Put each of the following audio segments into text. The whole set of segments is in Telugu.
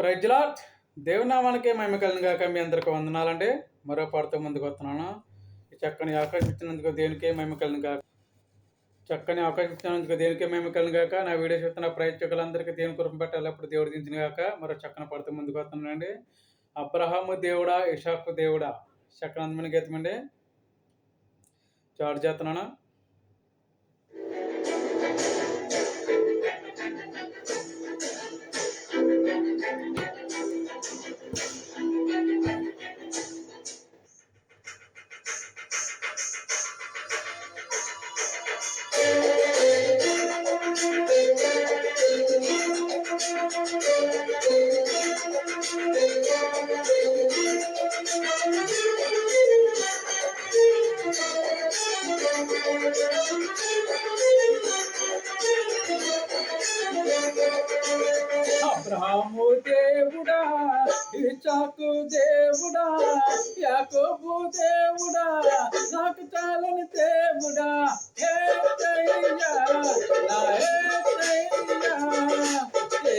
ప్రజల దేవునామానికి మేము కలిగిన కాక మీ అందరికీ వందనాలండి. మరో పడుతూ ముందుకు వస్తున్నాను. ఈ చక్కని అవకాశం ఇచ్చినందుకు దేనికే మేము కలిగిన కాక చక్కని అవకాశం ఇచ్చినందుకు దేనికే మేము కలిగిన కాక నా వీడియో చూస్తున్న ప్రేక్షకులందరికీ దేవుని కురం పెట్టాలప్పుడు దేవుడు దించిన గాక. మరో చక్కని పడుతూ ముందుకు వస్తున్నానండి. అబ్రహాము దేవుడా ఇషాకు దేవుడా? చక్కని అందమైన గీతం చాటు చేస్తున్నాను? అబ్రహాము దేవుడా ఇచాకు దేవుడా యాకోబు దేవుడా నాకు చాలని దేవుడా హే జయ్యా నా హే జయ్యా హే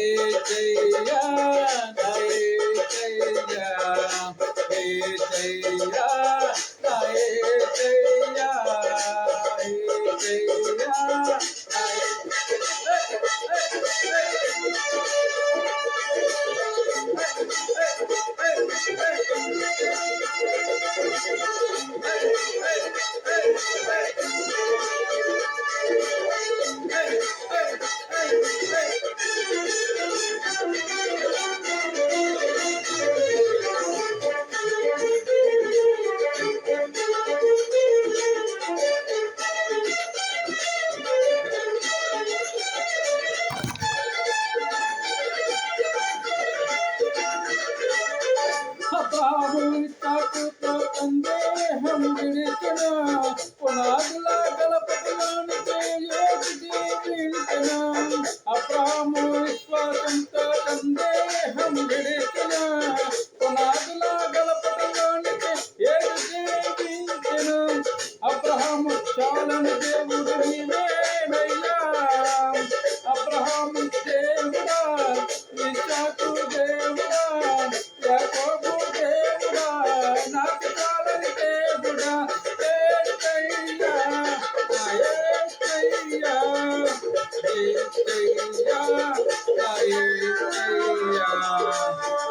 Hey, hey, yeah, hey, hey, yeah.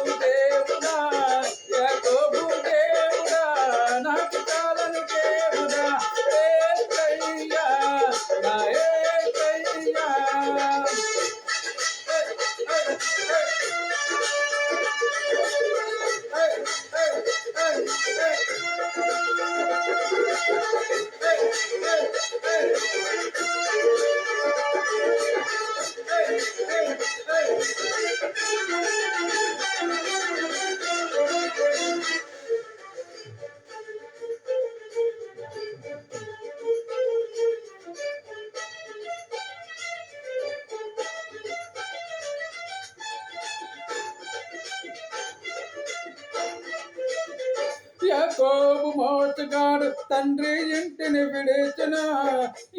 యాకోబు మోసగాడు. తండ్రి ఇంటిని విడిచిన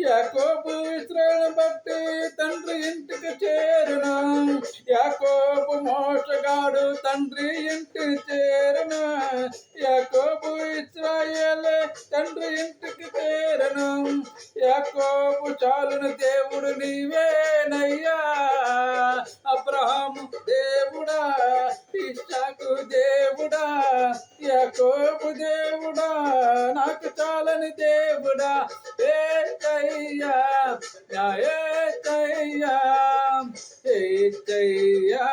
యాకోబు ఇస్రాయల్ బట్టి తండ్రి ఇంటికి చేరున. యాకోబు మోసగాడు తండ్రి ఇంటిని చేరున. యాకోబు ఇస్రాయల్ తండ్రి ఇంటికి చేరున. యాకోబు చాలున దేవుడు నీవేనయ్యా. అబ్రహాము దేవుడా ఇస్సాకు దేవుడు. యాకోబు దేవుడా నాకు చాలని దేవుడా. దేవుడా ఏసయ్యా నా ఏ తయ్యా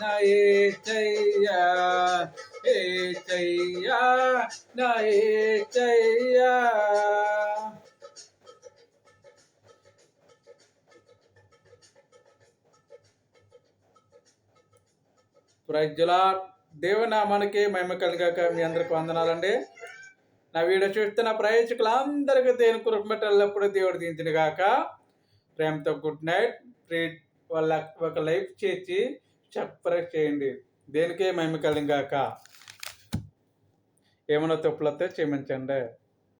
నా ఏ తయ్యా ఏ తయ్యా నా ఏ తయ్యా ప్రజలా దేవునామానికి మహిమ కలిగాక మీ అందరికి వందనాలండి. నా వీడియో చూస్తున్న ప్రయోజకులందరికీ దేని కుటుంబెల్లప్పుడు దేవుడు దించిన గాక ప్రేమతో గుడ్ నైట్. ప్రీట్ వాళ్ళ ఒక లైఫ్ చేసి సబ్స్క్రైబ్ చేయండి. దేనికే మహిమ కలిగాక? ఏమైనా తప్పులతో క్షమించండి.